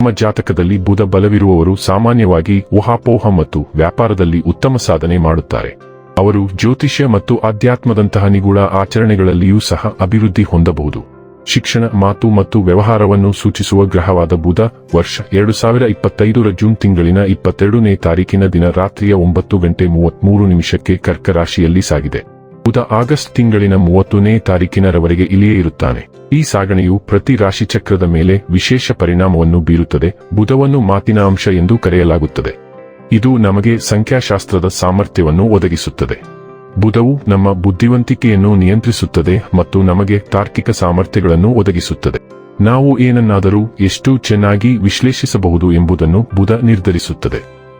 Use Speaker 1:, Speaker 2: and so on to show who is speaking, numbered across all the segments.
Speaker 1: ನಮ್ಮ ಜಾತಕದಲ್ಲಿ ಬುಧ ಬಲವಿರುವವರು ಸಾಮಾನ್ಯವಾಗಿ ಊಹಾಪೋಹ ಮತ್ತು ವ್ಯಾಪಾರದಲ್ಲಿ ಉತ್ತಮ ಸಾಧನೆ ಮಾಡುತ್ತಾರೆ. ಅವರು ಜ್ಯೋತಿಷ್ಯ ಮತ್ತು ಆಧ್ಯಾತ್ಮದಂತಹ ನಿಗೂಢ ಆಚರಣೆಗಳಲ್ಲಿಯೂ ಸಹ ಅಭಿವೃದ್ಧಿ ಹೊಂದಬಹುದು. ಶಿಕ್ಷಣ, ಮಾತು ಮತ್ತು ವ್ಯವಹಾರವನ್ನು ಸೂಚಿಸುವ ಗ್ರಹವಾದ ಬುಧ, ವರ್ಷ ಎರಡು ಸಾವಿರ ಇಪ್ಪತ್ತೈದರ ಜೂನ್ ತಿಂಗಳಿನ ಇಪ್ಪತ್ತೆರಡನೇ ತಾರೀಕಿನ ದಿನ ರಾತ್ರಿಯ ಒಂಬತ್ತು ಗಂಟೆ ಮೂವತ್ಮೂರು ನಿಮಿಷಕ್ಕೆ ಕರ್ಕ ರಾಶಿಯಲ್ಲಿ ಸಾಗಿದೆ. ಬುಧ ಆಗಸ್ಟ್ ತಿಂಗಳಿನ ಮೂವತ್ತನೇ ತಾರೀಕಿನರವರೆಗೆ ಇಲ್ಲಿಯೇ ಇರುತ್ತಾನೆ. ಈ ಸಾಗಣೆಯು ಪ್ರತಿ ರಾಶಿ ಚಕ್ರದ ಮೇಲೆ ವಿಶೇಷ ಪರಿಣಾಮವನ್ನು ಬೀರುತ್ತದೆ. ಬುಧವನ್ನು ಮಾತಿನ ಅಂಶ ಎಂದು ಕರೆಯಲಾಗುತ್ತದೆ. ಇದು ನಮಗೆ ಸಂಖ್ಯಾಶಾಸ್ತ್ರದ ಸಾಮರ್ಥ್ಯವನ್ನು ಒದಗಿಸುತ್ತದೆ. ಬುಧವು ನಮ್ಮ ಬುದ್ಧಿವಂತಿಕೆಯನ್ನು ನಿಯಂತ್ರಿಸುತ್ತದೆ ಮತ್ತು ನಮಗೆ ತಾರ್ಕಿಕ ಸಾಮರ್ಥ್ಯಗಳನ್ನು ಒದಗಿಸುತ್ತದೆ. ನಾವು ಏನನ್ನಾದರೂ ಎಷ್ಟು ಚೆನ್ನಾಗಿ ವಿಶ್ಲೇಷಿಸಬಹುದು ಎಂಬುದನ್ನು ಬುಧ ನಿರ್ಧರಿಸುತ್ತದೆ.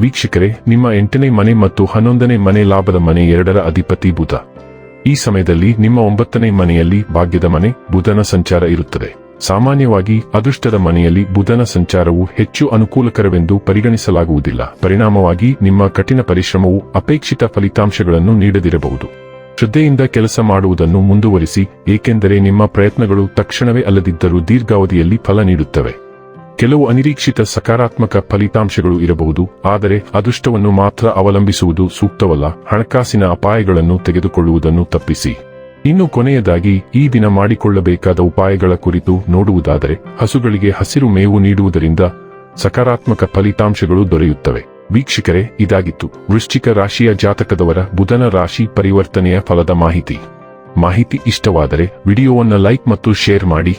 Speaker 1: ವೀಕ್ಷಕರೇ, ನಿಮ್ಮ ಎಂಟನೇ ಮನೆ ಮತ್ತು ಹನ್ನೊಂದನೇ ಮನೆ ಲಾಭದ ಮನೆ ಎರಡರ ಅಧಿಪತಿ ಬುಧ. ಈ ಸಮಯದಲ್ಲಿ ನಿಮ್ಮ ಒಂಬತ್ತನೇ ಮನೆಯಲ್ಲಿ ಭಾಗ್ಯದ ಮನೆ, ಬುಧನ ಸಂಚಾರ ಇರುತ್ತದೆ. ಸಾಮಾನ್ಯವಾಗಿ ಅದೃಷ್ಟದ ಮನೆಯಲ್ಲಿ ಬುಧನ ಸಂಚಾರವು ಹೆಚ್ಚು ಅನುಕೂಲಕರವೆಂದು ಪರಿಗಣಿಸಲಾಗುವುದಿಲ್ಲ. ಪರಿಣಾಮವಾಗಿ ನಿಮ್ಮ ಕಠಿಣ ಪರಿಶ್ರಮವು ಅಪೇಕ್ಷಿತ ಫಲಿತಾಂಶಗಳನ್ನು ನೀಡದಿರಬಹುದು. ಶ್ರದ್ಧೆಯಿಂದ ಕೆಲಸ ಮಾಡುವುದನ್ನು ಮುಂದುವರಿಸಿ, ಏಕೆಂದರೆ ನಿಮ್ಮ ಪ್ರಯತ್ನಗಳು ತಕ್ಷಣವೇ ಅಲ್ಲದಿದ್ದರೂ ದೀರ್ಘಾವಧಿಯಲ್ಲಿ ಫಲ ನೀಡುತ್ತವೆ. ಕೆಲವು ಅನಿರೀಕ್ಷಿತ ಸಕಾರಾತ್ಮಕ ಫಲಿತಾಂಶಗಳು ಇರಬಹುದು, ಆದರೆ ಅದೃಷ್ಟವನ್ನು ಮಾತ್ರ ಅವಲಂಬಿಸುವುದು ಸೂಕ್ತವಲ್ಲ. ಹಣಕಾಸಿನ ಅಪಾಯಗಳನ್ನು ತೆಗೆದುಕೊಳ್ಳುವುದನ್ನು ತಪ್ಪಿಸಿ. ಇನ್ನು ಕೊನೆಯದಾಗಿ, ಈ ದಿನ ಮಾಡಿಕೊಳ್ಳಬೇಕಾದ ಉಪಾಯಗಳ ಕುರಿತು ನೋಡುವುದಾದರೆ, ಹಸುಗಳಿಗೆ ಹಸಿರು ಮೇವು ನೀಡುವುದರಿಂದ ಸಕಾರಾತ್ಮಕ ಫಲಿತಾಂಶಗಳು ದೊರೆಯುತ್ತವೆ. ವೀಕ್ಷಕರೇ, ಇದಾಗಿತ್ತು. ವೃಶ್ಚಿಕ ರಾಶಿಯ ಜಾತಕದವರ ಬುಧನ ರಾಶಿ ಪರಿವರ್ತನೆಯ ಫಲದ ಮಾಹಿತಿ. ಮಾಹಿತಿ ಇಷ್ಟವಾದರೆ, ವಿಡಿಯೋವನ್ನು ಲೈಕ್ ಮತ್ತು ಶೇರ್ ಮಾಡಿ.